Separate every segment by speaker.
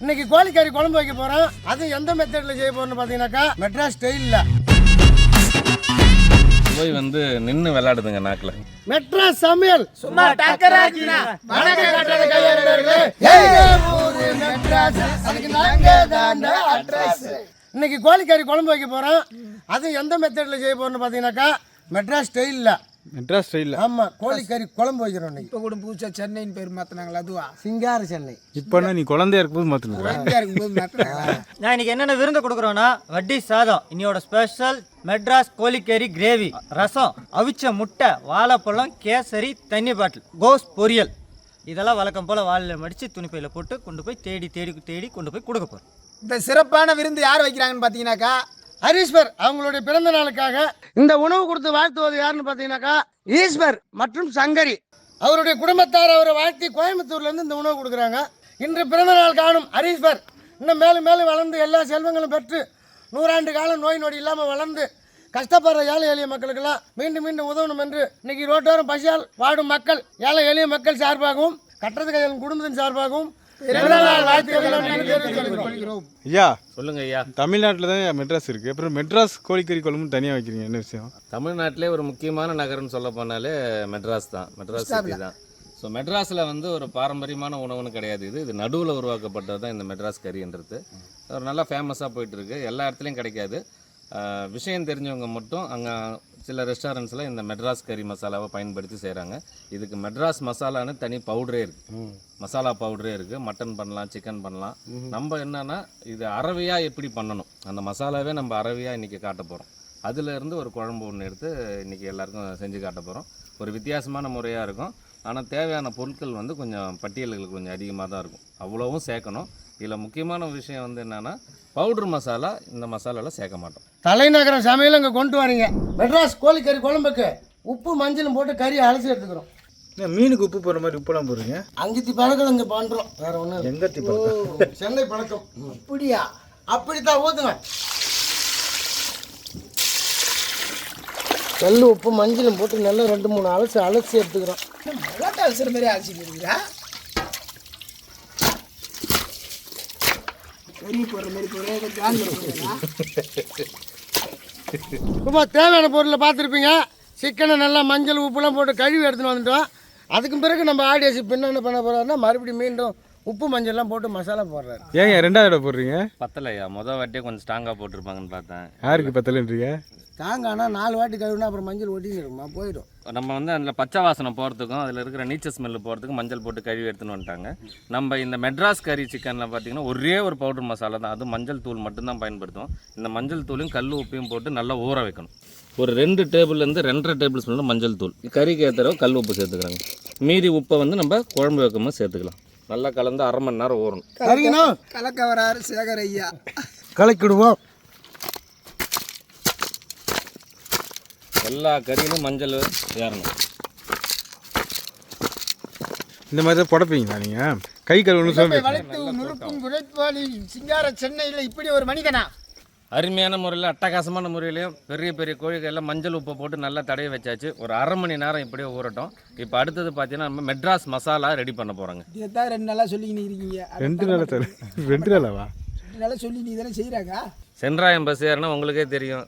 Speaker 1: இன்னைக்கு கோழிக்கறி குழம்பு வைக்க போறோம். அது எந்த மெத்தட்ல செய்ய போறோம்னு பாத்தீங்கன்னாக்கா மெட்ராஸ் ஸ்டைல்ல.
Speaker 2: போய் வந்து நின்று விளையாடுதுங்க நாக்கில்.
Speaker 1: மெட்ராஸ் சமையல்.
Speaker 3: சும்மா டக்கராக்கினா
Speaker 1: வணக்கம் கட்டுறது கையாளுநர்களே. எங்க ஊரு மெட்ராஸ். அதுக்கு நாங்க தாண்டா அட்ரஸ் இன்னைக்கு கோழிக்கறி குழம்பு வைக்க போறோம். அது எந்த மெத்தட்ல செய்ய போறோம்னு பாத்தீங்கன்னாக்கா மெட்ராஸ் ஸ்டைல்ல.
Speaker 4: மெட்ராஸ் ஸ்டைலில்
Speaker 1: ஆமா கோழிக்கறி குழம்பு வைக்கிறோம் இன்னைக்கு.
Speaker 3: இப்போ கூட பூச்சா சென்னைன்னு பேர் மாத்தினாங்களா அதுவா?
Speaker 1: சிங்கார சென்னை.
Speaker 4: இப்போனா நீ குழந்தையா இருக்கும்போது மாற்றணும்
Speaker 3: குழந்தையா இருக்கும்போது மாத்தினாங்களா?
Speaker 5: நான் இன்னைக்கு என்னென்ன விருந்து கொடுக்குறோன்னா வட்டி சாதம் இன்னையோட ஸ்பெஷல் மெட்ராஸ் கோழிக்கறி கிரேவி ரசம் அவிச்ச முட்டை வாழைப்பழம் கேசரி தண்ணி பாட்டில் கோஸ் பொரியல். இதெல்லாம் வழக்கம் போல் வாளில் மடித்து துணிப்பையில் போட்டு கொண்டு போய் தேடி தேடி தேடி கொண்டு போய் கொடுக்க போகிறோம்
Speaker 3: இந்த சிறப்பான விருந்து யார் வைக்கிறாங்கன்னு பார்த்தீங்கன்னாக்கா
Speaker 1: ஹரீஸ்வர் அவங்களுடைய பிறந்த நாளுக்காக. இந்த உணவு கொடுத்து வாழ்த்துவது யாருன்னு பார்த்தீங்கன்னாக்கா ஈஸ்வர் மற்றும் சங்கரி. அவருடைய குடும்பத்தார் அவரை வாழ்த்தி கோயம்புத்தூர்ல இருந்து இந்த உணவு கொடுக்குறாங்க. இன்று பிறந்த நாள் காணும் ஹரீஸ்வர். இன்னும் மேலும் மேலும் வளர்ந்து எல்லா செல்வங்களும் பெற்று நூறாண்டு காலம் நோய் நொடி இல்லாமல் வளர்ந்து கஷ்டப்படுற ஏழை எளிய மக்களுக்கெல்லாம் மீண்டும் மீண்டும் உதவணும் என்று இன்னைக்கு ரோட்டோரம் பசியால் வாடும் மக்கள் ஏழை எளிய மக்கள் சார்பாகவும் கட்டது கையில் குடும்பத்தின் சார்பாகவும்
Speaker 4: ஐயா
Speaker 2: சொல்லுங்க. ஐயா
Speaker 4: தமிழ்நாட்டில் தான் மெட்ராஸ் இருக்குது அப்புறம் மெட்ராஸ் கோழிக்கறி குழம்பு தனியாக வைக்கிறீங்க. என்ன விஷயம்?
Speaker 2: தமிழ்நாட்டிலே ஒரு முக்கியமான நகரம்னு சொல்ல போனாலே மெட்ராஸ் தான். மெட்ராஸ் சிட்டி தான். ஸோ மெட்ராஸில் வந்து ஒரு பாரம்பரியமான உணவுன்னு கிடையாது இது. இது நடுவில் உருவாக்கப்பட்டது தான் இந்த மெட்ராஸ் கறின்றது. ஒரு நல்லா ஃபேமஸாக போயிட்டு இருக்கு. எல்லா இடத்துலையும் கிடைக்காது. விஷயம் தெரிஞ்சவங்க மட்டும் அங்கே சில ரெஸ்டாரண்ட்ஸில் இந்த மெட்ராஸ் கறி மசாலாவை பயன்படுத்தி செய்கிறாங்க இதுக்கு மெட்ராஸ் மசாலான்னு தனி பவுடரே இருக்குது மசாலா பவுடரே இருக்குது மட்டன் பண்ணலாம் சிக்கன் பண்ணலாம். நம்ம என்னன்னா இது அரவையாக எப்படி பண்ணணும்? அந்த மசாலாவே நம்ம அரவையாக இன்றைக்கி காட்ட போகிறோம் அதுல இருந்து ஒரு குழம்பு ஒன்று எடுத்து இன்றைக்கி எல்லாருக்கும் செஞ்சு காட்ட போகிறோம் ஒரு வித்தியாசமான முறையாக இருக்கும். ஆனால் தேவையான பொருட்கள் வந்து கொஞ்சம் பட்டியல்கள் கொஞ்சம் அதிகமாக தான் இருக்கும். அவ்வளோவும் சேர்க்கணும். இதில் முக்கியமான விஷயம் வந்து என்னென்னா பவுடர் மசாலா இந்த மசாலாவில் சேர்க்க மாட்டோம்.
Speaker 1: தலைநகரம் சமையல் இங்கே கொண்டு வரீங்க. மெட்ராஸ் கோழிக்கறி குழம்புக்கு உப்பு மஞ்சளும் போட்டு கறியை அலசி எடுத்துக்கிறோம்.
Speaker 4: மீனுக்கு உப்பு போடுற மாதிரி உப்புலாம் போடுறீங்க?
Speaker 1: அங்கித்தி பழக்கம் இங்கே பண்ணுறோம் வேற ஒன்றும்
Speaker 4: எங்கத்தி
Speaker 1: சென்னை பழக்கம்.
Speaker 3: அப்படியா?
Speaker 1: அப்படித்தான் ஊற்றுங்க கல் உப்பு மஞ்சளும் போட்டு நல்லா ரெண்டு மூணு அலசி அலசி எடுத்துக்கிறோம்.
Speaker 3: மிளகாய் அலசுற மாதிரி அலசிட்டு இருக்கிறா கறி போடுற மாதிரி போடுற ஜான்
Speaker 1: இப்போ தேவையான பொருளை பார்த்துருப்பீங்க. சிக்கனை நல்லா மஞ்சள் உப்புலாம் போட்டு கழுவி எடுத்துன்னு வந்துட்டோம். அதுக்கு பிறகு நம்ம ஆடியன்ஸ் இப்போ என்ன பண்ண போகிறோம்னா மறுபடியும் மீண்டும் உப்பு மஞ்சள்லாம் போட்டு மசாலா போடுறாரு.
Speaker 4: ஏங்க ரெண்டாவது இடம் போடுறீங்க?
Speaker 2: பத்தலையா? மொதல் வாட்டியே கொஞ்சம் ஸ்ட்ராங்காக போட்டிருப்பாங்கன்னு பார்த்தேன்.
Speaker 4: யாருக்கு பத்தலைன்றீங்க?
Speaker 1: தாங்க நாலு வாட்டி கழுவினா அப்புறம் மஞ்சள் ஒட்டிங்கிருமா போயிடும்.
Speaker 2: நம்ம வந்து அதில் பச்சை வாசனை போகிறதுக்கும் அதில் இருக்கிற நீச்சல் ஸ்மெல்லு போகிறதுக்கும் மஞ்சள் போட்டு கழுவி எடுத்துன்னு வந்துட்டாங்க. நம்ம இந்த மெட்ராஸ் கறி சிக்கனில் பார்த்தீங்கன்னா ஒரே ஒரு பவுடர் மசாலா தான். அது மஞ்சள் தூள் மட்டும்தான் பயன்படுத்துவோம். இந்த மஞ்சள் தூளையும் கல் உப்பையும் போட்டு நல்லா ஊற வைக்கணும். ஒரு ரெண்டு டேபிள்லேருந்து ரெண்டரை டேபிள் ஸ்பூன் மஞ்சள் தூள். கறிக்கு ஏற்றுறவு கல் உப்பு சேர்த்துக்கிறாங்க. மீதி உப்பை வந்து நம்ம குழம்பு வைக்கும்போது சேர்த்துக்கலாம். நல்லா கலந்து அரை மணி நேரம் ஊறணும்.
Speaker 1: சரிங்கண்ணா.
Speaker 3: கலக்க வராரு சேகர் ஐயா.
Speaker 1: கலக்கிடுவோம்.
Speaker 2: எல்லா கறியிலும் மஞ்சள் ஏறணும்.
Speaker 4: இந்த மாதிரி தான் புடப்பீங்களா நீங்கள் கை கழுவணும் சோம்பேறி
Speaker 3: வளைத்து நுறுக்கும் உழைப்பாளி சிங்கார சென்னையில் இப்படி ஒரு மனிதனா?
Speaker 2: அருமையான முறையில் அட்டகாசமான முறையிலையும் பெரிய பெரிய கோழிகள் மஞ்சள் உப்பை போட்டு நல்லா தடவி வச்சாச்சு. ஒரு அரை மணி நேரம் இப்படியே ஊறட்டும். இப்போ அடுத்தது பார்த்தீங்கன்னா நம்ம மெட்ராஸ் மசாலா ரெடி பண்ண போகிறோங்க
Speaker 3: இதைத்தான் ரெண்டு நாளாக சொல்லிக்கின்னு இருக்கீங்க.
Speaker 4: ரெண்டு நாளா தர ரெண்டு நாளாவா?
Speaker 3: ரெண்டு நாளாக சொல்லி நீ தானே செய்கிறாங்க
Speaker 2: சென்றாயம் பஸ் ஏறினா உங்களுக்கே தெரியும்.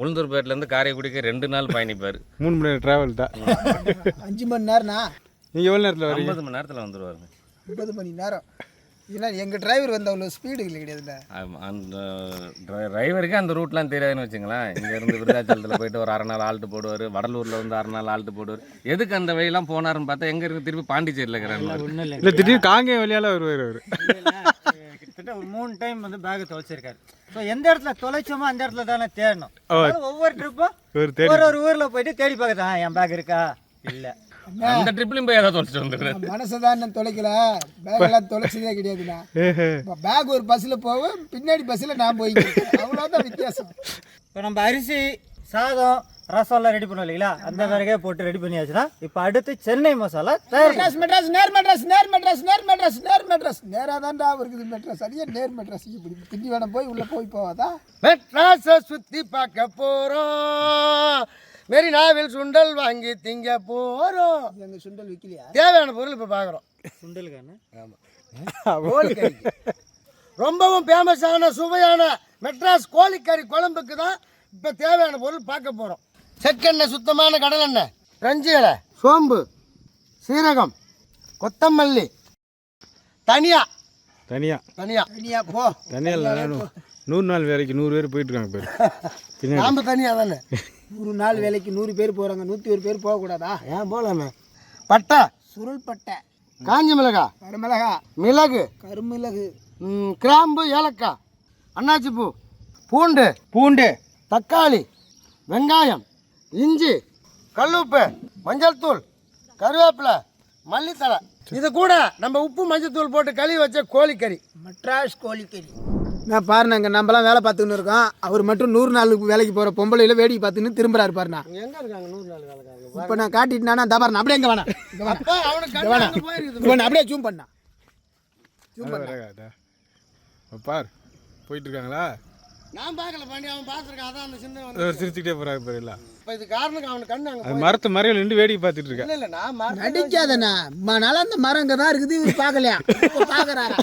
Speaker 2: உளுந்தூர்பேட்டிலேருந்து காரைக்குடிக்கு ரெண்டு நாள் பயணிப்பார்.
Speaker 4: மூணு மணி நேரம் ட்ராவல் தான்.
Speaker 3: அஞ்சு மணி நேரம்னா?
Speaker 4: நீங்கள் எவ்வளோ நேரத்தில் வரீங்க?
Speaker 2: ஐம்பது மணி நேரத்தில் வந்துடுவாருங்க
Speaker 3: முப்பது மணி நேரம். ஏன்னா எங்கள் டிரைவர் வந்து அவ்வளோ ஸ்பீடு இல்லை கிடையாதுல்ல.
Speaker 2: அந்த டிரைவருக்கு அந்த ரூட்லாம் தெரியாதுன்னு வச்சுங்களேன். இங்கேருந்து விருதாச்சலத்தில் போயிட்டு ஒரு அரை நாள் ஆல்ட்டு போடுவார். வடலூரில் வந்து அரை நாள் ஆல்ட்டு போடுவார். எதுக்கு அந்த வழியெல்லாம் போனாருன்னு பார்த்தா எங்கே இருக்கு திருப்பி பாண்டிச்சேரியில் இருக்கிறாரு
Speaker 5: ஒன்றும் இல்லை.
Speaker 4: இல்லை திடீர்னு காங்கேயம் வழியால் வருவார் அவர்.
Speaker 5: கிட்டத்தட்ட ஒரு மூணு டைம் வந்து பேக்கை தொலைச்சிருக்காரு. ஸோ எந்த இடத்துல தொலைச்சோமோ அந்த இடத்துல தானே தேடணும். ஒவ்வொரு ட்ரிப்பும்
Speaker 4: ஒரு
Speaker 5: ஒரு ஊரில் போயிட்டு தேடி பார்க்குறேன் என் பேக் இருக்கா? இல்லை.
Speaker 2: அந்த ட்ரிப்லையும் போய் ஏதாவது தொலைச்சிட்டு வந்துடுறாரு
Speaker 3: மனசை தான் தொலைக்கல. பேக்கெல்லாம் தொலைச்சதே கிடையாதுண்ணா. இப்போ பேக் ஒரு பஸ்ஸில் போவேன் பின்னாடி பஸ்ஸில் நான் போய்க்கிறேன் அவ்வளோதான் வித்தியாசம்.
Speaker 5: இப்போ நம்ம அரிசி சாதம் ரசம்லாம் ரெடி பண்ணோம் இல்லைங்களா? அந்த மாதிரியே போட்டு ரெடி பண்ணியாச்சுன்னா இப்போ அடுத்து சென்னை மசாலா
Speaker 3: மெட்ராஸ் மெட்ராஸ் நேர் மெட்ராஸ் நேர் மெட்ராஸ் நேர் மெட்ராஸ் நேர் மெட்ராஸ். நேராக தான்டா இருக்குது மெட்ராஸ். அடியே நேர் மெட்ராஸ் இப்படி திண்டி வேணும் போய் உள்ளே போய் போவாதா?
Speaker 1: மெட்ராஸை சுற்றி பார்க்க போகிறோம் மெரினாவில் சுண்டல் வாங்கி திங்க போகிறோம்
Speaker 3: எங்கள் சுண்டல் விற்கலையா
Speaker 1: தேவையான பொருள் இப்போ பார்க்குறோம்
Speaker 5: சுண்டலுக்கான?
Speaker 1: ரொம்பவும் ஃபேமஸான சுவையான மெட்ராஸ் கோழிக்கறி குழம்புக்கு தான் இப்போ தேவையான பொருள் பார்க்க போகிறோம் செக்கெண்ணெய் சுத்தமான கடலெண்ணெய் ரஞ்சி இலை சோம்பு சீரகம் கொத்தமல்லி தனியா.
Speaker 4: தனியா.
Speaker 1: தனியா.
Speaker 3: தனியா போ.
Speaker 4: தனியா நூறு நாள் வேலைக்கு நூறு பேர் போயிட்டு இருக்காங்க பேர்
Speaker 1: நாம தனியா தானே?
Speaker 3: நூறு நாள் வேலைக்கு நூறு பேர் போகிறாங்க நூற்றி ஒரு பேர் போகக்கூடாதா?
Speaker 1: ஏன் போகலாமே? பட்டை.
Speaker 3: சுருள் பட்டை.
Speaker 1: காஞ்சி மிளகா.
Speaker 3: கருமிளகா.
Speaker 1: மிளகு.
Speaker 3: கருமிளகு.
Speaker 1: ம், கிராம்பு ஏலக்காய் அன்னாச்சி பூ பூண்டு
Speaker 3: பூண்டு.
Speaker 1: தக்காளி வெங்காயம் இஞ்சி கல்லுப்பு மஞ்சள் தூள் கருவேப்பிலை மல்லித்தழை இது கூட நம்ம உப்பு மஞ்சள் தூள் போட்டு கழுவி வச்ச கோழிக்கறி.
Speaker 3: மெட்ராஸ் கோழிக்கறி. நான் பாருண்ணா இங்கே நம்மலாம் வேலை பார்த்துன்னு இருக்கோம். அவர் மட்டும் நூறு நாளுக்கு வேலைக்கு போகிற பொம்பளையில வேடிக்கை பார்த்துன்னு திரும்புறாரு பாருண்ணா.
Speaker 1: எங்க இருக்காங்க நூறு நாள் வேலைக்காரங்க
Speaker 3: இப்போ நான் காட்டிட்டேனா தா பாருண்ணா அப்படியே இங்கே வேணாம் வேணாம் அப்படியே ஜூம் பண்ணா.
Speaker 4: வராதா பார் போயிட்டு இருக்காங்களா?
Speaker 1: நான் பார்க்கல பாண்டி அவன் பார்த்துருக்கான். அதான் அந்த சின்ன வந்து
Speaker 4: சிரிச்சுக்கிட்டே போறாங்க பாரு எல்லாம்
Speaker 1: இப்போ இது காரணம் அவனுக்கு கண்ணு அங்கே
Speaker 4: மரத்து மறைவில் நின்று வேடிக்கை பார்த்துட்டு இருக்கா.
Speaker 1: இல்லை இல்லை நான்
Speaker 3: நடிக்காதண்ணா. மனால அந்த மரம் இங்கே தான் இருக்குது இவர் பார்க்கலையா? பார்க்குறாரா?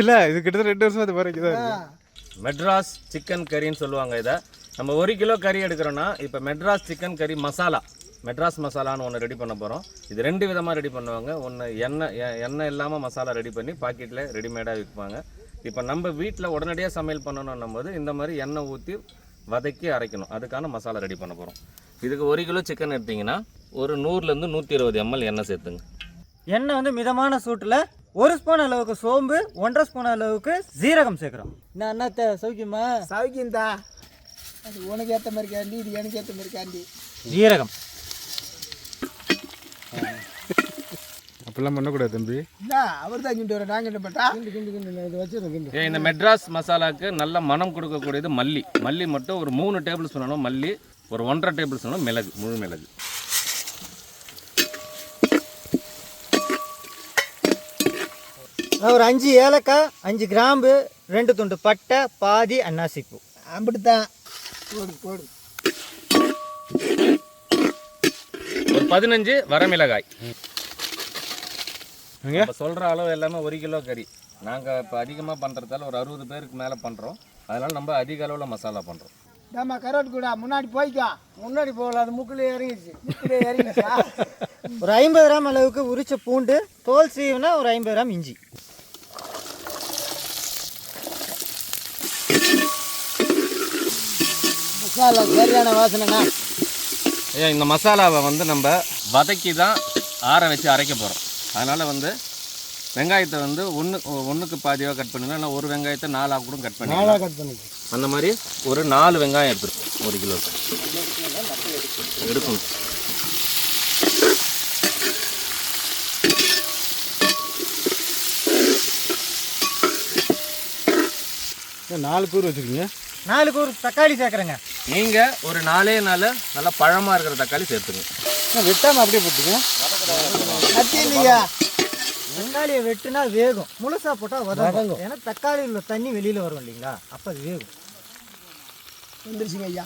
Speaker 4: இல்ல இது கிட்டத்தட்ட ரெண்டு வருஷம் அது வரைக்கும் தான் இருக்கு
Speaker 2: மெட்ராஸ் சிக்கன் கறின்னு சொல்லுவாங்க இதை. நம்ம ஒரு கிலோ கறி எடுக்கிறோன்னா இப்போ மெட்ராஸ் சிக்கன் கறி மசாலா மெட்ராஸ் மசாலான்னு ஒன்று ரெடி பண்ண போகிறோம் இது ரெண்டு விதமாக ரெடி பண்ணுவாங்க. ஒன்று எண்ணெய் எ- எண்ணெய் இல்லாமல் மசாலா ரெடி பண்ணி பாக்கெட்டில் ரெடிமேடாக விற்பாங்க. இப்போ நம்ம வீட்டில் உடனடியாக சமையல் பண்ணணும்னும் போது இந்த மாதிரி எண்ணெய் ஊற்றி வதக்கி அரைக்கணும். அதுக்கான மசாலா ரெடி பண்ண போகிறோம் இதுக்கு ஒரு கிலோ சிக்கன் எடுத்தீங்கன்னா ஒரு நூறுலேருந்து நூற்றி இருபது எம்எல் எண்ணெய் சேர்த்துங்க.
Speaker 5: எண்ணெய் வந்து மிதமான சூட்டில் ஒரு ஸ்பூன் அளவுக்கு சோம்பு ஒன்றரை ஸ்பூன் அளவுக்கு ஜீரகம் சேர்க்குறோம். என்ன அண்ணாத்த சௌக்கியமா?
Speaker 3: சவுக்கியந்தா அது உனக்கு ஏற்ற மாதிரி கேண்டி இது எனக்கு ஏற்ற மாதிரி கேண்டி.
Speaker 5: ஜீரகம்
Speaker 4: அப்படிலாம் பண்ணக்கூடாது தம்பி.
Speaker 3: என்ன? அவர் தான் கிண்டு வர நாங்கள் என்ன பண்ணா
Speaker 1: கிண்டு கிண்டு கிண்டு நான் இதை வச்சிருக்கேன் கிண்டு.
Speaker 2: ஏன் இந்த மெட்ராஸ் மசாலாக்கு நல்ல மனம் கொடுக்கக்கூடியது மல்லி. மல்லி மட்டும் ஒரு மூணு டேபிள் ஸ்பூன் மல்லி ஒரு ஒன்றரை டேபிள் ஸ்பூன் மிளகு முழு மிளகு.
Speaker 5: ஒரு அஞ்சு ஏலக்காய் அஞ்சு கிராம்பு ரெண்டு துண்டு பட்டை பாதி அன்னாசிப்பூ.
Speaker 3: அப்படித்தான். போடு போடு.
Speaker 2: ஒரு பதினஞ்சு வரமிளகாய்? இப்போ சொல்கிற அளவு எல்லாமே ஒரு கிலோ கறி. நாங்கள் இப்போ அதிகமாக பண்ணுறதால ஒரு அறுபது பேருக்கு மேலே பண்ணுறோம் அதனால் நம்ம அதிக அளவில் மசாலா பண்ணுறோம்
Speaker 3: ஏம்மா கரோட் கூட முன்னாடி போய்க்கோ.
Speaker 1: முன்னாடி போகல அது முக்குள்ளே இறங்கிடுச்சு
Speaker 3: இப்படியே இறங்கிச்சா
Speaker 5: ஒரு ஐம்பது கிராம் அளவுக்கு உரிச்ச பூண்டு தோல் சீவுனா ஒரு ஐம்பது கிராம் இஞ்சி.
Speaker 3: மசாலா சரியான வாசனைண்ணா.
Speaker 2: ஏன் இந்த மசாலாவை வந்து நம்ம வதக்கி தான் ஆற வச்சு அரைக்க போகிறோம் அதனால் வந்து வெங்காயத்தை வந்து ஒன்று ஒன்றுக்கு பாதியாக கட் பண்ணுங்க இல்லை ஒரு வெங்காயத்தை நாலாக கூட கட் பண்ணி
Speaker 1: நாளாக கட் பண்ணிக்க
Speaker 2: அந்த மாதிரி ஒரு நாலு வெங்காயம் எடுத்துருக்கோம் ஒரு கிலோக்கு எடுக்கணும்.
Speaker 4: நாலு பேர் வச்சிருக்கீங்க?
Speaker 5: நாலு கூறு தக்காளி சேர்க்குறேங்க.
Speaker 2: நீங்கள் ஒரு நாலே நாள் நல்லா பழமாக இருக்கிற தக்காளி சேர்த்துங்க
Speaker 1: வெட்டாமல் அப்படியே போட்டுங்க
Speaker 3: கத்தி இல்லையா
Speaker 5: வெங்காலியை வெட்டுனா வேகும். முழுசா போட்டால் வதங்கும். ஏன்னா தக்காளியில் உள்ள தண்ணி வெளியில் வரும் இல்லைங்களா? அப்போ அது வேகும்.
Speaker 3: வந்துருச்சுங்க ஐயா.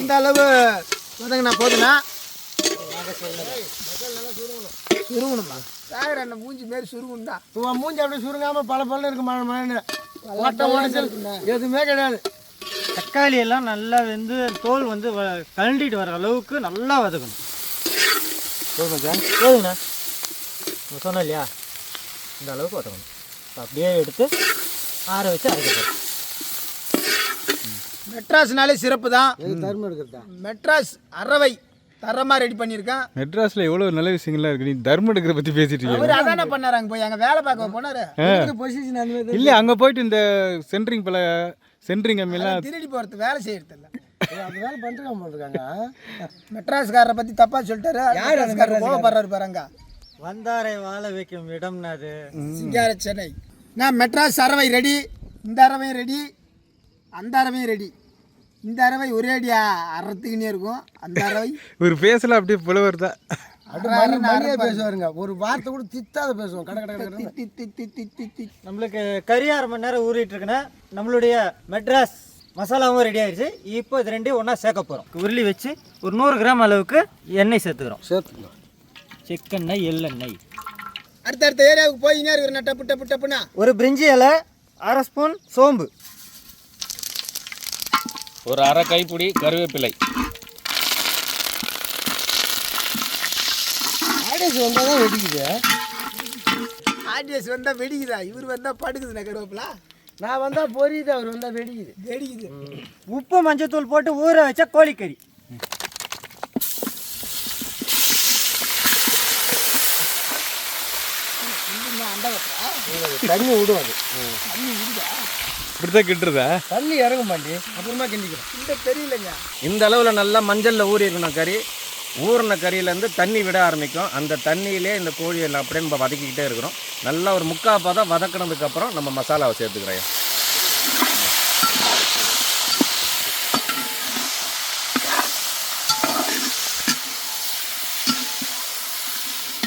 Speaker 3: இந்த அளவு வதங்கண்ணா போதுண்ணா சுருங்கணுமா? சாகர் அண்ணன் மூஞ்சி மாரி சுருங்கணும் தான்
Speaker 1: உன் மூஞ்சி அப்படியே சுருங்காம பல பல்ல இருக்கு மழை மழைன்னு. ஓட்ட உடச்சல் எதுவுமே கிடையாது.
Speaker 5: தக்காளி எல்லாம் நல்லா வெந்து தோல் வந்து வ- கழண்டிட்டு வர அளவுக்கு நல்லா வதக்கணும். போதுங்கண்ணா நம்ம சொன்னோம் இல்லையா? இந்த அளவுக்கு வதக்கணும். இப்ப அப்படியே எடுத்து ஆற வச்சு அரைக்க போகிறோம்
Speaker 3: மெட்ராஸ்னாலே சிறப்பு தான்.
Speaker 1: எது தர்மம் எடுக்கிறதா?
Speaker 3: மெட்ராஸ் அரவை தரமாக ரெடி பண்ணியிருக்கேன்
Speaker 4: மெட்ராஸ்ல எவ்வளவு நல்ல விஷயங்கள்லாம் இருக்கு. நீ தர்மம் எடுக்கிற பத்தி பேசிட்டு இருக்கீங்க
Speaker 3: அவர் அதானே பண்ணாரு அங்கே போய்? அங்கே வேலை பார்க்க போனாரு.
Speaker 1: பொசிஷன்
Speaker 4: இல்ல அங்க போயிட்டு இந்த சென்ட்ரிங் பல சென்ட்ரிங் எல்லாம்
Speaker 3: திருடி போகிறது வேலை செய்யறது இல்லை
Speaker 1: வேலை பண்ணிட்டு போட்டிருக்காங்க.
Speaker 3: மெட்ராஸ்காரரை பற்றி தப்பாக சொல்லிட்டாரு. மெட்ராஸ்காரர் கோவப்படுறாரு பாருங்க.
Speaker 5: வந்தாரை வாழ வைக்கும் இடம்னா அது.
Speaker 3: சிங்கார சென்னை. நான் மெட்ராஸ் அரவை ரெடி. இந்த அரவையும் ரெடி. அந்த அரவையும் ரெடி. இந்த அரவை ஒரே அடியா அறத்துக்குன்னே இருக்கும். அந்த அரவை
Speaker 4: ஒரு பேசல அப்படியே புலவர் தான்
Speaker 1: மணியே பேசுவாருங்க. ஒரு வார்த்தை கூட தித்தாத பேசுவோம். கடை கடை கடை
Speaker 3: தி, தி, தி, தி, தி, தி.
Speaker 5: நம்மளுக்கு கறி அரை மணி நேரம் ஊறிட்டு இருக்குன்னா நம்மளுடைய மெட்ராஸ் மசாலாவும் ரெடி ஆயிடுச்சு இப்போ இது ரெண்டையும் ஒன்றா சேர்க்க போகிறோம் உருளி வச்சு ஒரு நூறு கிராம் அளவுக்கு எண்ணெய் சேர்த்துக்கிறோம்.
Speaker 1: சேர்த்துக்கலாம்
Speaker 5: செக்கெண்ணெய் எள்ளெண்ணெய்.
Speaker 3: அடுத்தடுத்த ஏரியாவுக்கு போயினே இருக்கிற டப்பு டப்பு டப்புனா
Speaker 5: ஒரு பிரிஞ்சி இலை அரை ஸ்பூன் சோம்பு.
Speaker 2: ஒரு அரை கைப்பிடி கருவேப்பிலை.
Speaker 1: ஆடியன்ஸ் வந்தால் தான் வெடிக்குது.
Speaker 3: ஆர்டிஎஸ் வந்தால் வெடிக்குதா? இவர் வந்தால் படுக்குதுண்ணா கருவேப்பிலா
Speaker 1: நான் வந்தால் பொரியுது அவர் வந்தால் வெடிக்குது.
Speaker 3: வெடிக்குது.
Speaker 5: உப்பு மஞ்சத்தூள் போட்டு ஊற வச்ச கோழிக்கறி.
Speaker 1: தண்ணி விடும் அது.
Speaker 4: இப்படி தான் கிட்டுறதா?
Speaker 1: தண்ணி இறங்க மாட்டி அப்புறமா கிண்டிக்கிறோம்.
Speaker 3: இந்த தெரியலங்க.
Speaker 2: இந்த அளவில் நல்லா மஞ்சளில் ஊறி இருக்கணும் கறி. ஊறின கறியிலேருந்து தண்ணி விட ஆரம்பிக்கும். அந்த தண்ணியிலே இந்த கோழியை அப்படியே நம்ம வதக்கிக்கிட்டே இருக்கிறோம். நல்லா ஒரு முக்கா பதம் வதக்கினதுக்கப்புறம் நம்ம மசாலாவை சேர்த்துக்கிறோம்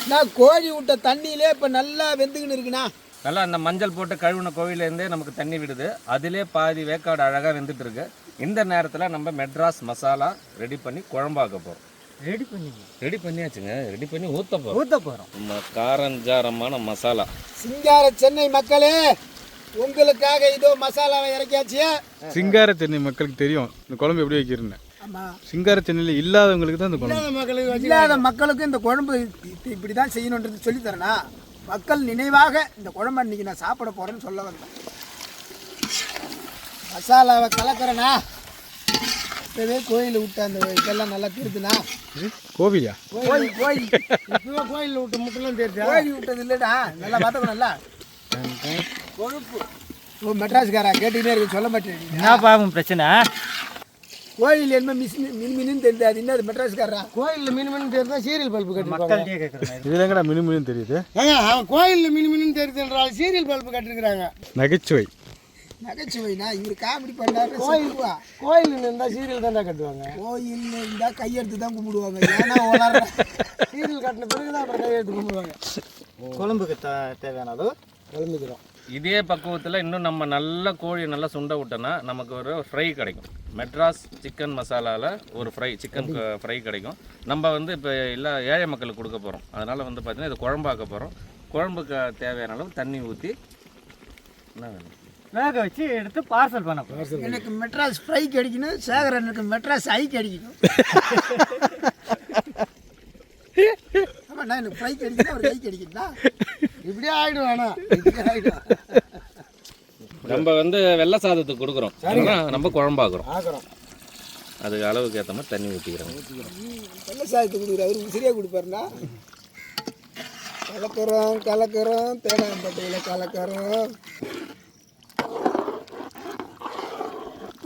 Speaker 3: நான் கோழி விட்ட தண்ணியிலே இப்போ நல்லா வெந்துக்கின்னு இருக்குண்ணா.
Speaker 2: நல்லா அந்த மஞ்சள் போட்டு கழுவின கோவிலேருந்தே நமக்கு தண்ணி விடுது. அதிலே பாதி வேக்காடு அழகாக வெந்துட்டு இருக்கு. இந்த நேரத்தில் நம்ம மெட்ராஸ் மசாலா ரெடி பண்ணி குழம்பாக்க போகிறோம்
Speaker 5: ரெடி பண்ணி
Speaker 2: ரெடி பண்ணியாச்சுங்க. ரெடி பண்ணி ஊற்ற போகிறோம்
Speaker 5: ஊற்ற போகிறோம்
Speaker 2: நம்ம காரஞ்சாரமான மசாலா.
Speaker 3: சிங்கார சென்னை மக்களே உங்களுக்காக இதோ மசாலாவை இறக்கியாச்சு.
Speaker 4: சிங்கார சென்னை மக்களுக்கு தெரியும். இந்த குழம்பு எப்படி வைக்கிறேன்னு
Speaker 3: ஆமாம்
Speaker 4: சிங்கார சென்னையில் இல்லாதவங்களுக்கு தான் இந்த குழம்பு.
Speaker 1: மக்களுக்கு
Speaker 3: இல்லாத மக்களுக்கு இந்த குழம்பு இப்படி- இப்படி தான் செய்யணுன்றது சொல்லித் தரேனா? மக்கள் நினைவாக இந்த குழம்பு இன்னைக்கு நான் சாப்பிட போகிறேன்னு சொல்ல வந்தேன் மசாலாவை கலக்கிறேண்ணா இப்போவே கோயிலில் விட்ட அந்த இதெல்லாம் நல்லா திருதுண்ணா
Speaker 4: இது கோவிலியா
Speaker 3: கோயில் கோயில்.
Speaker 1: இப்பவே கோயிலில் விட்டு முட்டெல்லாம் தெரிஞ்சா
Speaker 3: கோயில் விட்டது இல்லைடா. நல்லா பார்த்துக்கணும்ல கொழுப்பு. ஓ மெட்ராஸ்காரா? கேட்டுக்கிட்டே இருக்கு. சொல்ல மாட்டேன்.
Speaker 5: என்ன பாவம் பிரச்சனை?
Speaker 3: கோயில் என்ன மிஸ் மின் மின்னு தெரியுது? அது என்ன மெட்ராஸ்காரா?
Speaker 1: கோயிலில் மீன் மீன் தெரிஞ்சா சீரியல் பல்பு
Speaker 5: கேட்குறேன்
Speaker 4: இதில் எங்கடா மினு மினு தெரியுது?
Speaker 1: ஏங்க அவன் கோயிலில் மீன் மீன் தெரியுதுன்றால் சீரியல் பல்பு கட்டிருக்கிறாங்க.
Speaker 4: நகைச்சுவை.
Speaker 3: நகைச்சுவைனா இவர் காமெடி பண்ணாரு
Speaker 1: கோயில்
Speaker 3: கோயில்
Speaker 1: இருந்தால் சீரியல் தானே கட்டுவாங்க.
Speaker 3: கோயில் இருந்தால் கையெடுத்து தான் கும்பிடுவாங்க. ஏன்னா வளர்ற
Speaker 1: சீரியல் கட்டின பிறகு தான் அப்புறம் கையெழுத்து கும்பிடுவாங்க.
Speaker 5: குழம்புக்கு த தேவையான அளவு
Speaker 1: கிளம்பிக்கிறோம்
Speaker 2: இதே பக்குவத்தில் இன்னும் நம்ம நல்ல கோழி நல்லா சுண்ட விட்டோன்னா நமக்கு ஒரு ஃப்ரை கிடைக்கும். மெட்ராஸ் சிக்கன் மசாலாவில் ஒரு ஃப்ரை சிக்கன் ஃப்ரை கிடைக்கும். நம்ம வந்து இப்போ எல்லா ஏழை மக்களுக்கு கொடுக்க போகிறோம் அதனால் வந்து பார்த்திங்கன்னா இது குழம்பாக்க போகிறோம் குழம்புக்கு தேவையான அளவு தண்ணி ஊற்றி என்ன வேணும்?
Speaker 5: வேக வச்சு எடுத்து பார்சல் பண்ண போகிறோம்
Speaker 3: எனக்கு மெட்ராஸ் ஃப்ரை கிடைக்கணும் சேகரனுக்கு மெட்ராஸ் ஐ கிடைக்கணும். ஆமாண்ணா எனக்கு ஃப்ரை கிடைக்கணும் ஒரு கை கிடைக்கணும்னா?
Speaker 1: இப்படியே ஆயிடும் வேணாம் இப்படியே ஆயிடும்.
Speaker 2: நம்ம வந்து வெள்ளை சாதத்துக்கு கொடுக்குறோம். நம்ம குழம்பாக்குறோம்.
Speaker 1: ஆக்குறோம்.
Speaker 2: அதுக்கு அளவுக்கு ஏற்ற மாதிரி தண்ணி ஊற்றிக்கிறோம்
Speaker 3: வெள்ள சாதத்தை கொடுக்குற அவரு உசிரியாக கொடுப்பாருண்ணா. கலக்கிறோம் கலக்கிறோம். தேடாம்பட்டையில் கலக்கிறோம்.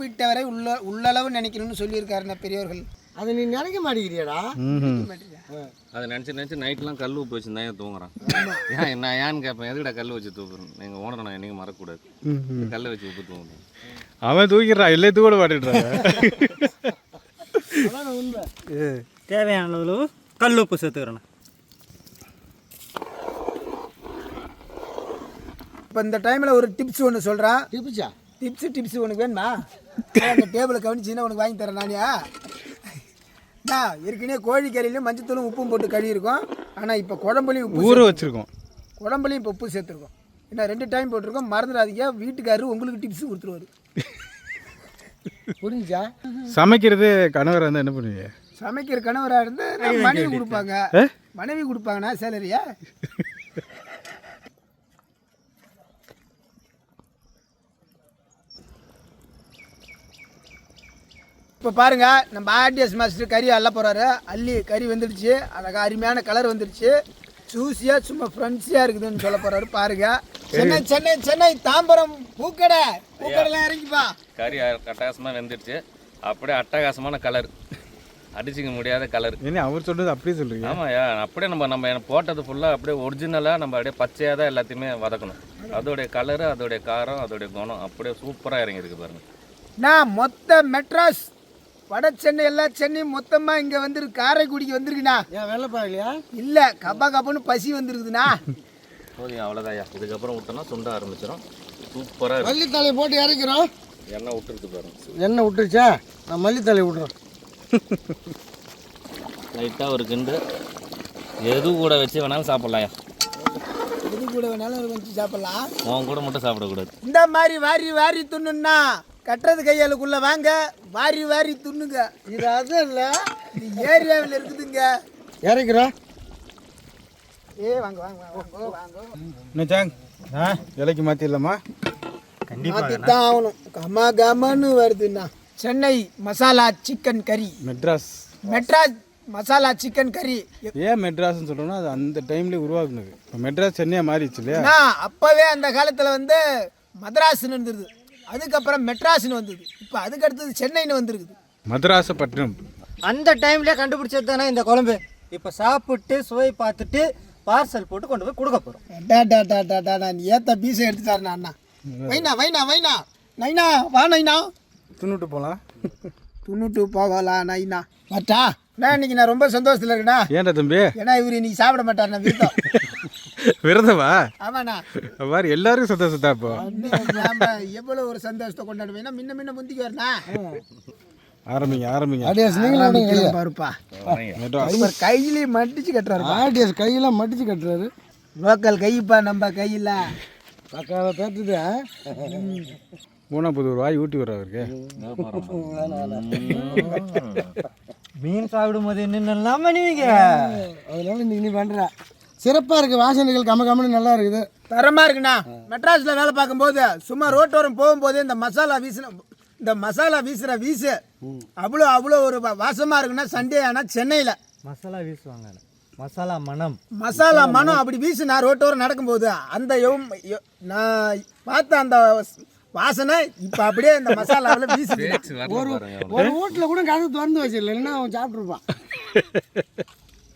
Speaker 3: உப்பிட்டவரை உள்ள உள்ளளவு நினைக்கணும்னு சொல்லியிருக்காருண்ணா பெரியவர்கள்
Speaker 1: அதை நீ நினைக்க மாட்டேங்கிறியாடா.
Speaker 2: அதை நினச்சி நினச்சி நைட்லாம் கல் உப்பு வச்சு தான் தூங்குறான்? ஏன் நான் ஏன்னு கேட்பேன் எதுக்கிட்ட கல் வச்சு தூக்குறேன் எங்கள் ஓனரை நான் என்னைக்கும் மறக்கக்கூடாது. கல்லை வச்சு உப்பு தூங்குறேன்.
Speaker 4: அவன் தூக்கிடுறான் எல்லை தூட மாட்டேன்றாங்க
Speaker 1: அதான் உண்மை.
Speaker 5: தேவையான அளவு கல் உப்பு சேர்த்துக்கிறேண்ணா
Speaker 3: இப்போ இந்த டைமில் ஒரு டிப்ஸ் ஒன்று சொல்கிறேன்
Speaker 1: டிப்பிச்சா
Speaker 3: டிப்ஸு டிப்ஸ் உனக்கு வேணுமா? அந்த டேபிளை கவனிச்சின்னா உனக்கு வாங்கி தரேன் நானியா? நான் ஏற்கனவே கோழிக்கறியிலையும் மஞ்சத்தூளும் உப்பும் போட்டு கழுவிருக்கோம் ஆனால் இப்போ குழம்புலையும் உப்பு
Speaker 4: ஊற வச்சிருக்கோம்.
Speaker 3: குழம்புலையும் இப்போ உப்பு சேர்த்துருக்கோம். என்ன ரெண்டு டைம் போட்டிருக்கோம். மறந்துடாதீங்க. வீட்டுக்காரரு உங்களுக்கு டிப்ஸ் கொடுத்துருவாரு.
Speaker 1: புரிஞ்சா
Speaker 4: சமைக்கிறது கணவராக இருந்தால் என்ன பண்ணுவீங்க?
Speaker 3: சமைக்கிற கணவராக இருந்து மனைவி கொடுப்பாங்க? மனைவி கொடுப்பாங்கண்ணா சேலரியா இப்போ பாருங்க நம்ம ஆர்டிஎஸ் மாஸ்டர் கறி அள்ள போறாரு. அள்ளி கறி வந்துடுச்சு. அழகா அருமையான கலர் வந்துடுச்சு. ஜூஸியா சும்மா ஃப்ரெண்ட்ஸியாக இருக்குதுன்னு சொல்ல போறாரு. பாருங்க. சென்னை சென்னை சென்னை தாம்பரம் பூக்கடை. பூக்கடைலாம் இறங்கிப்பா.
Speaker 2: கறி அட்டகாசமாக வெந்துடுச்சு. அப்படியே அட்டகாசமான கலர் அடிச்சுக்க முடியாத கலர்
Speaker 4: என்ன அவர் சொல்றது அப்படியே சொல்றீங்க?
Speaker 2: ஆமாயா அப்படியே நம்ம நம்ம போட்டது ஃபுல்லாக அப்படியே ஒரிஜினலாக நம்ம அப்படியே பச்சையாக தான் எல்லாத்தையுமே வதக்கணும். அதோடைய கலரு அதோடைய காரம் அதோடைய குணம் அப்படியே சூப்பராக இறங்கியிருக்கு பாருங்க.
Speaker 3: நான் மொத்த மெட்ராஸ் வட சென்னை எல்லா சென்னையும் மொத்தமாக இங்கே வந்துருக்கு காரைக்குடிக்கு வந்திருக்குண்ணா.
Speaker 1: ஏன் வெள்ளப்பா இல்லையா
Speaker 3: இல்லை கப்பா கப்பன்னு பசி வந்துருக்குதுண்ணா.
Speaker 2: போதும் அவ்வளோதாயா இதுக்கப்புறம் விட்டோம்னா சுண்ட ஆரம்பிச்சிடும் சூப்பராக
Speaker 1: மல்லித்தலை போட்டு இறக்கிறோம்.
Speaker 2: எண்ணெய் விட்டுருக்கு பாருங்க.
Speaker 1: எண்ணெய் விட்டுருச்சா நான் மல்லித்தலை விட்றேன்
Speaker 2: லைட்டாக ஒரு கிண்டு. எது கூட வச்சு வேணாலும் சாப்பிட்லாம்யா.
Speaker 3: எது கூட வேணாலும் வச்சு சாப்பிடலாம்.
Speaker 2: உன் கூட மட்டும் சாப்பிடக்கூடாது.
Speaker 3: இந்த மாதிரி வாரி வாரி துண்ணுன்னா கட்டுறது கையாளுக்குள்ள வாங்க. வாரி வாரி துண்ணுங்க.
Speaker 1: இது அது இல்லை.
Speaker 3: ஏரியாவில் இருக்குதுங்க.
Speaker 1: இறக்கிறோம்
Speaker 3: ஏ வாங்க வாங்க வாங்க. வாங்க
Speaker 4: சாங் இலைக்கு மாற்றிடலாமா
Speaker 3: மாற்றித்தான் ஆகணும். கமா கமான்னு வருதுண்ணா. Chennai masala chicken curry
Speaker 4: Madras.
Speaker 3: Madras masala chicken கறி
Speaker 4: ஏன் மெட்ராஸ்னு சொல்கிறோன்னா அது அந்த டைம்லேயே உருவாக்குனது இப்போ மெட்ராஸ் சென்னையாக மாறிடுச்சு இல்லையா?
Speaker 3: அண்ணா, அப்பவே அந்த காலத்தில் வந்து மதராஸ்னு இருந்தது. அதுக்கப்புறம் மெட்ராஸ்னு வந்தது. இப்போ அதுக்கு அடுத்தது சென்னைன்னு வந்திருக்குது.
Speaker 4: மதராசப்பட்டினம்.
Speaker 5: அந்த டைம்லயே கண்டுபிடிச்சது தானே இந்த குழம்பு. இப்போ சாப்பிட்டு சுவை பார்த்துட்டு பார்சல் போட்டு கொண்டு போய் கொடுக்க போகிறோம்
Speaker 3: டா டா டா டா டா நான் ஏத்த பீஸை எடுத்துட்டாருண்ணா அண்ணா. வைனா வைனா வைனா. நைனா வா நைனா.
Speaker 4: துண்ணுட்டு போகலாம்
Speaker 3: துண்ணுட்டு போகலாம் நைனா. வட்டா நான் இன்னைக்கு நான் ரொம்ப சந்தோஷத்தில் இருக்கேண்ணா
Speaker 4: ஏன்டா தம்பி?
Speaker 3: ஏன்னா இவர் இன்னைக்கு சாப்பிட மாட்டாருண்ணா விருத்தம்
Speaker 4: விரதவா
Speaker 3: ஆமாண்ணா.
Speaker 4: பாரு எல்லாருக்கும் சந்தோஷம் தான் இப்போ.
Speaker 3: எவ்வளோ ஒரு சந்தோஷத்தை கொண்டாடுவேன்னா முன்ன முன்ன முந்திக்கு வரண்ணா.
Speaker 4: ஆரம்பிங்க ஆரம்பிங்க.
Speaker 1: ஆடியஸ் நீங்களும்
Speaker 3: பாருப்பா. இவர் கையிலேயே மடிச்சு கட்டுறாரு.
Speaker 1: ஆடியஸ் கையெல்லாம் மடிச்சு கட்டுறாரு.
Speaker 3: லோக்கல் கைப்பா நம்ம கையில்.
Speaker 1: பக்காவை பேத்துது
Speaker 4: மூணா புது வாய் ஊட்டி வர அவருக்கு.
Speaker 5: மீன் சாப்பிடும் போது என்னென்னலாம் பண்ணுவீங்க?
Speaker 1: அதனால இன்னைக்கு நீ பண்ற. சிறப்பாக இருக்குது வாசனைகள் கம கமன்னு நல்லா இருக்குது.
Speaker 3: தரமா இருக்குண்ணா. மெட்ராஸில் வேலை பார்க்கும்போது சும்மா ரோட்டோரம் போகும்போது இந்த மசாலா வீசின இந்த மசாலா வீசுகிற வீசு அவ்வளோ அவ்வளோ ஒரு வா- வாசமா இருக்குன்னா சண்டே ஆனால் சென்னையில்.
Speaker 5: மசாலா வீசுவாங்க மசாலா மனம்
Speaker 3: மசாலா மனம் அப்படி வீசு நான் ரோட்டோரம் நடக்கும்போது அந்த நான் பார்த்த அந்த வாசனை இப்போ அப்படியே இந்த மசாலாவில் வீசுது.
Speaker 1: ஒரு ஒரு வீட்டில் கூட கதவு திறந்து வச்சிடல. இல்லைன்னா அவன் சாப்பிட்ருப்பான்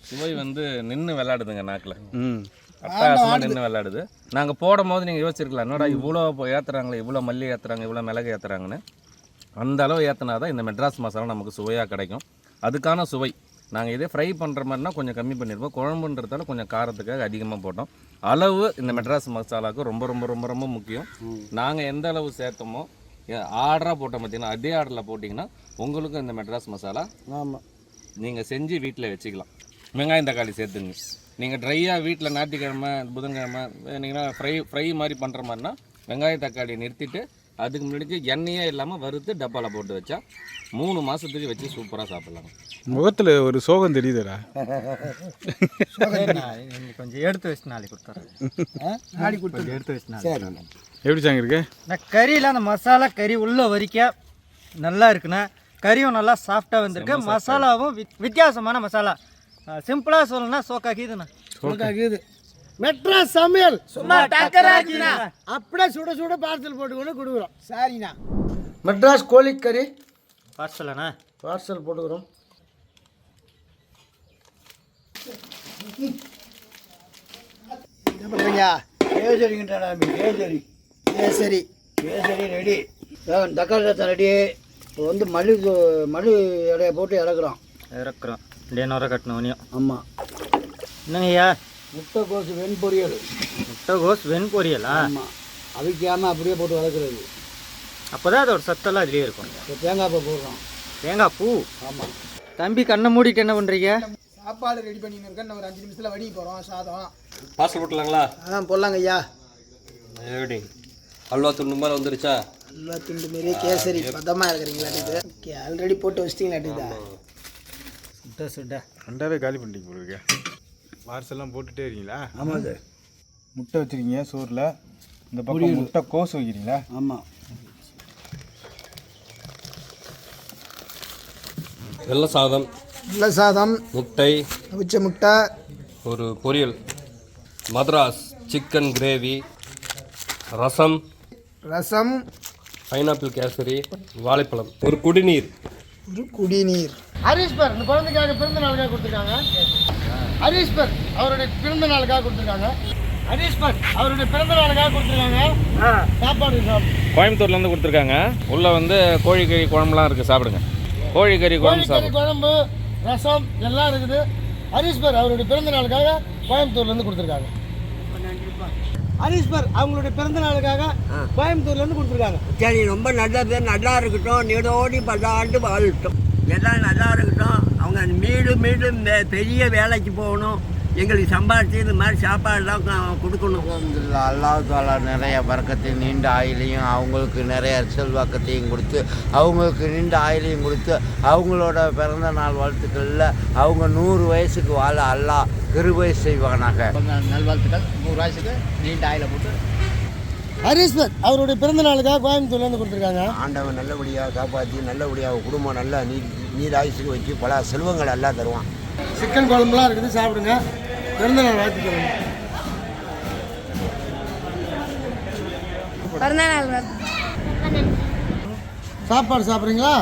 Speaker 2: சுவை வந்து நின்று விளையாடுதுங்க நாக்கில்.
Speaker 4: ம்.
Speaker 2: அட்டகாசமாக நின்று விளையாடுது நாங்கள் போடும் போது நீங்கள் யோசிச்சிருக்கலாம் என்னடா இவ்வளோ இப்போ ஏற்றுறாங்களே இவ்வளோ மல்லி ஏற்றுறாங்க இவ்வளோ மிளகு ஏற்றுறாங்கன்னு அந்த அளவு ஏற்றினா தான் இந்த மெட்ராஸ் மசாலா நமக்கு சுவையாக கிடைக்கும். அதுக்கான சுவை. நாங்கள் இதே ஃப்ரை பண்ணுற மாதிரினா கொஞ்சம் கம்மி பண்ணியிருப்போம் குழம்புன்றதால கொஞ்சம் காரத்துக்காக அதிகமாக போட்டோம். அளவு இந்த மெட்ராஸ் மசாலாவுக்கு ரொம்ப ரொம்ப ரொம்ப ரொம்ப முக்கியம். நாங்கள் எந்த அளவு சேர்த்தோமோ ஆர்டராக போட்டோம் பார்த்தீங்கன்னா அதே ஆர்டரில் போட்டிங்கன்னா உங்களுக்கும் இந்த மெட்ராஸ் மசாலா
Speaker 1: ஆமாம்
Speaker 2: நீங்கள் செஞ்சு வீட்டில் வச்சுக்கலாம். வெங்காயம் தக்காளி சேர்த்துங்க. நீங்கள் ட்ரையாக வீட்டில் ஞாயிற்றுக்கிழமை புதன்கிழமை நீங்கள் ஃப்ரை ஃப்ரை மாதிரி பண்ணுற மாதிரினா வெங்காயம் தக்காளி நிறுத்திட்டு அதுக்கு முன்னாடி எண்ணெயே இல்லாமல் வறுத்து டப்பாவில் போட்டு வச்சா மூணு மாதத்துக்கு வச்சு சூப்பராக சாப்பிட்லாம்.
Speaker 4: முகத்தில் ஒரு சோகம் தெரியுதுடா.
Speaker 5: கொஞ்சம் எடுத்து வச்சு நாளைக்கு கொடுத்துறேன்.
Speaker 3: நாடி கொடுத்து
Speaker 5: கொஞ்சம் எடுத்து வச்சு நாளைக்கு.
Speaker 4: எப்படி சாங்க இருக்கு?
Speaker 5: நான் கறியில் அந்த மசாலா கறி உள்ள வரிக்க நல்லா இருக்குண்ணா. கறியும் நல்லா சாஃப்டாக வந்திருக்கு. மசாலாவும் வித்- வித்தியாசமான மசாலா. சிம்பிளாக சொல்லணும்னா சோக்காக்கிதுண்ணா
Speaker 1: இருக்குது மெட்ராஸ் சமையல்.
Speaker 3: சும்மா டக்கராக்கிண்ணா
Speaker 1: அப்படியே சுட சுட பார்சல் போட்டு கொண்டு கொடுக்குறோம்.
Speaker 3: சரிண்ணா.
Speaker 1: மெட்ராஸ் கோழிக்கறி
Speaker 5: பார்சலண்ணா.
Speaker 1: பார்சல் போட்டுக்கிறோம்.
Speaker 3: என்ன பண்ணுறீங்க
Speaker 6: கேசரிங்கடா கேசரி.
Speaker 3: சரி
Speaker 6: கேசரி ரெடி. தக்காளி ரசம் ரெடி. இப்போ வந்து மல்லி மல்லி இலைய போட்டு இறக்குறோம்.
Speaker 5: இறக்குறோம். டேனோரை கட்டினவனையும்
Speaker 6: ஆமாம்
Speaker 5: என்னங்கய்யா
Speaker 6: முட்டைக்கோசு வெண்பொரியல்
Speaker 5: முட்டைகோஸ் வெண் பொரியலா.
Speaker 6: ஆமாம் அவிக்காமல் அப்படியே போட்டு வளர்க்குறது
Speaker 5: அப்போ தான் அதோட சத்தெல்லாம் இதுலேயே இருக்கும்.
Speaker 6: இப்போ தேங்காய் பூ போடுறோம்.
Speaker 5: தேங்காய் பூ?
Speaker 6: ஆமாம்
Speaker 5: தம்பி கண்ணை மூடிட்டு என்ன பண்ணுறீங்க
Speaker 3: சாப்பாடு ரெடி பண்ணின்னு இருக்கேன். ஒரு அஞ்சு நிமிஷத்தில் வடிக்க போகிறோம் சாதம்.
Speaker 2: பார்சல் போட்டலாங்களா
Speaker 3: ஆ போடலாங்க ஐயா.
Speaker 2: எப்படி அல்வா துண்டு மாதிரி வந்துருச்சா?
Speaker 3: நல்லா துண்டு மாரியே கேசரி பதமாக இருக்கிறீங்களா இது ஆல்ரெடி போட்டு வச்சிட்டீங்களா
Speaker 5: சுட்ட சுட்ட.
Speaker 4: ரெண்டாவே காலி பண்ணிட்டீங்க போல இருக்கு. பார்சல்லாம் போட்டுட்டே இருக்கீங்களா?
Speaker 6: ஆமாம் சார்
Speaker 4: முட்டை வச்சிருக்கீங்க சோறில். இந்த பக்கம் முட்டை கோஸ் வைக்கிறீங்களா?
Speaker 6: ஆமாம்
Speaker 7: வெள்ளை சாதம்
Speaker 3: நல்ல சாதம்
Speaker 7: முட்டை
Speaker 3: அவிச்ச முட்டை.
Speaker 7: ஒரு பொரியல் மദ്രാஸ் சிக்கன் கிரேவி ரசம்
Speaker 3: ரசம்
Speaker 7: பைனாப்பிள் கேசரி வாழைப்பழம். ஒரு குடிநீர்.
Speaker 3: ஒரு குடிநீர்.
Speaker 1: ஹரீஸ்பர் இந்த குழந்தைக்காக பிறந்த நாளுக்காக கொடுத்துருக்காங்க. ஹரீஸ்பர் அவருடைய பிறந்த நாளுக்காக கொடுத்துருக்காங்க. ஹரீஸ்பர் அவருடைய பிறந்த நாளுக்காக கொடுத்துருக்காங்க. சாப்பாடு
Speaker 2: கோயம்புத்தூர்லேருந்து கொடுத்துருக்காங்க. உள்ளே வந்து கோழிக்கறி குழம்புலாம் இருக்குது சாப்பிடுங்க. கோழிக்கறி குழம்பு சாப்பிடு
Speaker 1: குழம்பு ரசம் எல்லாம் இருக்குது. ஹரீஸ்பர் அவருடைய பிறந்த நாளுக்காக கோயம்புத்தூர்லேருந்து கொடுத்துருக்காங்க. ஹரீஸ்பர் அவங்களுடைய பிறந்த நாளுக்காக கோயம்புத்தூர்லேருந்து கொடுத்துருக்காங்க.
Speaker 6: சரி ரொம்ப நல்லது நல்லா இருக்கட்டும் நீடோடி பல்லாண்டு வாழட்டும் எல்லாம் நல்லா இருக்கட்டும். அவங்க மீண்டும் மீண்டும் பெரிய வேலைக்கு போகணும்.
Speaker 8: எங்களுக்கு சம்பாதிச்சு இந்த மாதிரி சாப்பாடுலாம் கொடுக்கணும்.
Speaker 9: அல்லாஹ் தாலா நிறைய பறக்கத்தை நீண்ட ஆயிலையும் அவங்களுக்கு நிறைய செல்வாக்கத்தையும் கொடுத்து அவங்களுக்கு நீண்ட ஆயிலையும் கொடுத்து அவங்களோட பிறந்த நாள் வாழ்த்துக்களில் அவங்க நூறு வயசுக்கு வாழ அல்லாஹ் கிருபை செய்வானாக.
Speaker 6: நல்வாழ்த்துக்கள். நூறு வயசுக்கு நீண்ட ஆயில போட்டு.
Speaker 1: ஹரீஸ்வர் அவருடைய பிறந்த நாளுக்காக கோயம்புத்தூர்லேருந்து கொடுத்துருக்காங்க.
Speaker 9: ஆண்டவன் நல்லபடியாக காப்பாற்றி நல்லபடியாக குடும்பம் நல்லா நீர் நீர் ஆயுசுக்கு வச்சு பல செல்வங்கள் எல்லாம் தருவான்.
Speaker 1: சிக்கன் குழம்புலாம் இருக்குது சாப்பிடுங்க. பிறந்த நாள் வாழ்த்துக்கள்.
Speaker 10: பிறந்தநாள்
Speaker 1: சாப்பாடு சாப்பிட்றீங்களா?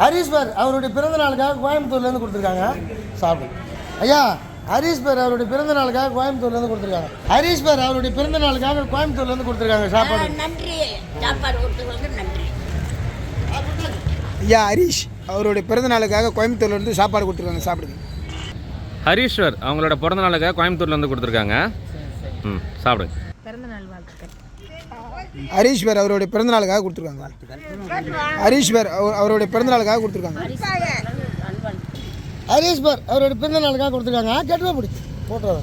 Speaker 1: ஹரீஸ்வர் அவருடைய பிறந்த நாளுக்காக கோயம்புத்தூர்லேருந்து கொடுத்துருக்காங்க. சாப்பிடுங்க ஐயா ஹரீஸ்வர் அவருடைய பிறந்த நாளுக்காக கோயம்புத்தூர்லேருந்து கொடுத்துருக்காங்க. ஹரீஸ்வர் அவருடைய பிறந்த நாளுக்காக கோயம்புத்தூர்லேருந்து கொடுத்துருக்காங்க சாப்பாடு.
Speaker 10: நன்றி. சாப்பாடு நன்றி.
Speaker 3: ஐயா ஹரீஷ் அவருடைய பிறந்த நாளுக்காக கோயம்புத்தூர்லேருந்து சாப்பாடு கொடுத்துருக்காங்க. சாப்பிடுங்க.
Speaker 2: ஹரீஸ்வர் அவங்களோட பிறந்த நாளுக்காக கோயம்புத்தூர்லேருந்து கொடுத்துருக்காங்க. ம் சாப்பிடுங்க
Speaker 10: பிறந்தநாள் வாழ்த்துக்கள்.
Speaker 3: ஹரீஸ்வர் அவருடைய பிறந்த நாளுக்காக கொடுத்துருக்காங்க. ஹரீஸ்வர் அவர் அவருடைய பிறந்த நாளுக்காக கொடுத்துருக்காங்க.
Speaker 1: ஹரீஸ்வர் அவருடைய பிறந்த நாளுக்காக கொடுத்துருக்காங்க. கேட்டுவா பிடிச்சி போட்டுறத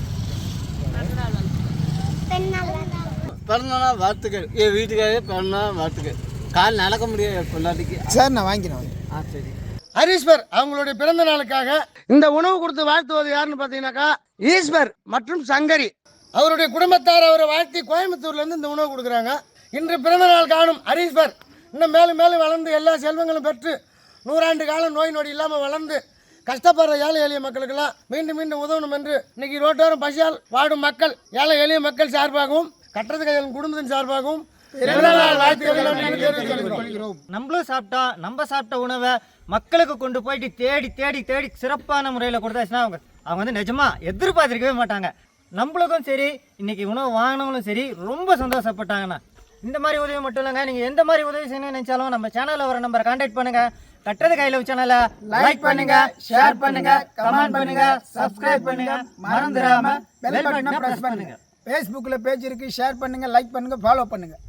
Speaker 6: பிறந்தநாள் வாழ்த்துக்கள். என் வீட்டுக்காரே பிறந்தநாள் வாழ்த்துக்கள். கால் நடக்க முடியாது பொண்டாட்டிக்கு.
Speaker 3: சார் நான் வாங்கிக்கிறேன்.
Speaker 6: ஆ சரி.
Speaker 1: ஹரீஸ்வர் அவங்களுடைய பிறந்த நாளுக்காக இந்த உணவு கொடுத்து வாழ்த்துவது யாருன்னு பார்த்தீங்கன்னாக்கா ஈஸ்வர் மற்றும் சங்கரி. அவருடைய குடும்பத்தார் அவரை வாழ்த்தி கோயம்புத்தூர்லேருந்து இந்த உணவு கொடுக்குறாங்க. இன்று பிறந்த நாள் காணும் ஹரீஸ்வர். இன்னும் மேலும் மேலும் வளர்ந்து எல்லா செல்வங்களும் பெற்று நூறாண்டு காலம் நோய் நொடி இல்லாமல் வளர்ந்து கஷ்டப்படுற ஏழை எளிய மக்களுக்கெல்லாம் மீண்டும் மீண்டும் உதவணும் என்று இன்னைக்கு ரோட்டோரம் பசியால் வாடும் மக்கள் ஏழை எளிய மக்கள் சார்பாகவும் கட்டது கையில் குடும்பத்தின் சார்பாகவும்.
Speaker 5: நம்மளும் சாப்பிட்டா நம்ம சாப்பிட்ட உணவை மக்களுக்கு கொண்டு போயிட்டு தேடி தேடி தேடி சிறப்பான முறையில் கொடுத்தாச்சுன்னா அவங்க அவங்க வந்து நிஜமா எதிர்பார்த்துருக்கவே மாட்டாங்க. நம்மளுக்கும் சரி இன்னைக்கு உணவு வாங்கினவங்களும் சரி ரொம்ப சந்தோஷப்பட்டாங்கண்ணா. இந்த மாதிரி உதவி மட்டும் இல்லைங்க. நீங்கள் எந்த மாதிரி உதவி செய்யணும்னு நினைச்சாலும் நம்ம சேனலில் வர நம்பரை கான்டாக்ட் பண்ணுங்கள் கட்டுறது கையில் சேனலை லைக் பண்ணுங்க ஷேர் பண்ணுங்க கமெண்ட் பண்ணுங்க சப்ஸ்கிரைப் பண்ணுங்க. மறந்துடாம பெல் பட்டனை பிரஸ் பண்ணுங்க.
Speaker 3: ஃபேஸ்புக்கில் பேஜ் இருக்குது ஷேர் பண்ணுங்கள் லைக் பண்ணுங்கள் ஃபாலோ பண்ணுங்கள்